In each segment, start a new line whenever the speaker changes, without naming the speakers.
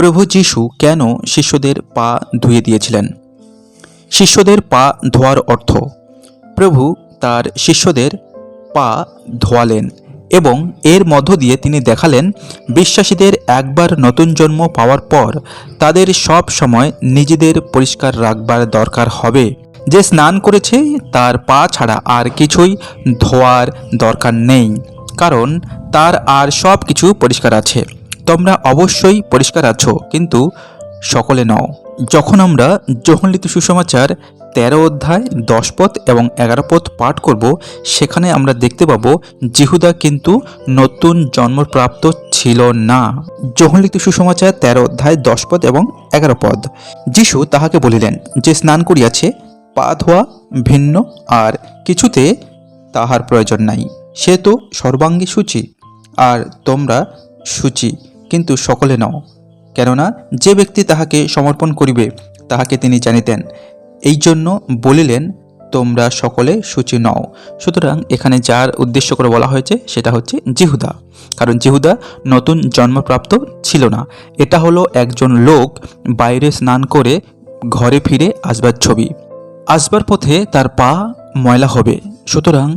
প্রভু যিশু কেন শিষ্যদের পা ধুয়ে দিয়েছিলেন? শিষ্যদের পা ধোয়ার অর্থ, প্রভু তার শিষ্যদের পা ধোয়ালেন এবং এর মধ্য দিয়ে তিনি দেখালেন, বিশ্বাসীদের একবার নতুন জন্ম পাওয়ার পর তাদের সব সময় নিজেদের পরিষ্কার রাখবার দরকার হবে। যে স্নান করেছে তার পা ছাড়া আর কিছুই ধোয়ার দরকার নেই, কারণ তার আর সব কিছু পরিষ্কার আছে। তোমরা অবশ্যই পরিষ্কার আছো, কিন্তু সকলে নও। যখন আমরা জহনলিত সুসমাচার তেরো অধ্যায়, দশ পথ এবং এগারো পথ পাঠ করব, সেখানে আমরা দেখতে পাবো জিহুদা কিন্তু নতুন জন্মপ্রাপ্ত ছিল না। জহনলিত সুসমাচার তেরো অধ্যায়, দশ পদ এবং এগারো পদ যিশু তাহাকে বলিলেন, যে স্নান করিয়াছে, পা ধোয়া ভিন্ন আর কিছুতে তাহার প্রয়োজন নাই। সে তো সর্বাঙ্গী সূচি, আর তোমরা সূচি কিন্তু সকলে নও। কেননা, যে ব্যক্তি তাহাকে সমর্পণ করিবে, তাহাকে তিনি জানিতেন। এই জন্য বলিলেন, তোমরা সকলে সূচি নও। সুতরাং এখানে যার উদ্দেশ্য করে বলা হয়েছে, সেটা হচ্ছে জিহুদা। কারণ জিহুদা নতুন জন্মপ্রাপ্ত ছিল না। এটা হলো একজন লোক বাইরে স্নান করে ঘরে ফিরে আসবার ছবি। আসবার পথে তার পা ময়লা হবে। সুতরাং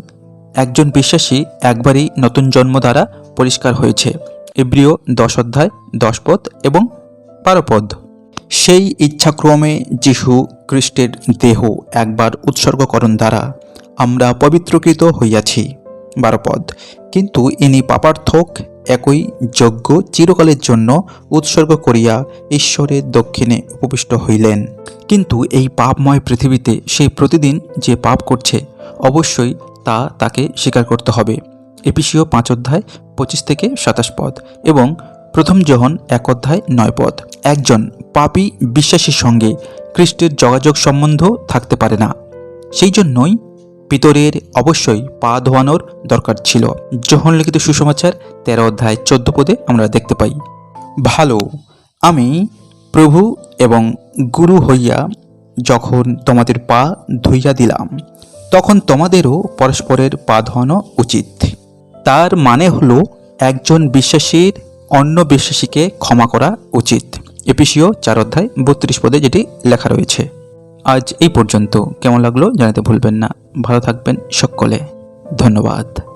একজন বিশ্বাসী একবারই নতুন জন্ম দ্বারা পরিষ্কার হয়েছে। এব্রিয় দশ অধ্যায়, দশ পদ এবং বারো পদ। সেই ইচ্ছাক্রমে যিশু খ্রিস্টের দেহ একবার উৎসর্গকরণ দ্বারা আমরা পবিত্রকৃত হইয়াছি। বারো পদ। কিন্তু ইনি পাপার্থক, একই যজ্ঞ চিরকালের জন্য উৎসর্গ করিয়া ঈশ্বরের দক্ষিণে উপবিষ্ট হইলেন। কিন্তু এই পাপময় পৃথিবীতে সে প্রতিদিন যে পাপ করছে, অবশ্যই তা তাকে স্বীকার করতে হবে। এপিসিও পাঁচ অধ্যায় পঁচিশ থেকে সাতাশ পদ এবং প্রথম যখন এক অধ্যায় নয় পদ, একজন পাপি বিশ্বাসীর সঙ্গে খ্রিস্টের যোগাযোগ সম্বন্ধ থাকতে পারে না। সেই জন্যই পিতরের অবশ্যই পা ধোয়ানোর দরকার ছিল। যখন লিখিত সুসমাচার তেরো অধ্যায় চোদ্দ পদে আমরা দেখতে পাই, ভালো, আমি প্রভু এবং গুরু হইয়া যখন তোমাদের পা ধুইয়া দিলাম, তখন তোমাদেরও পরস্পরের পা ধোয়ানো উচিত। তার মানে হলো একজন বিশ্বাসীর অন্য বিশ্বাসীকে ক্ষমা করা উচিত। এপিসিও চার অধ্যায় বত্রিশ পদে যেটি লেখা রয়েছে। আজ এই পর্যন্ত। কেমন লাগল জানাতে ভুলবেন না। ভালো থাকবেন সকলে। ধন্যবাদ।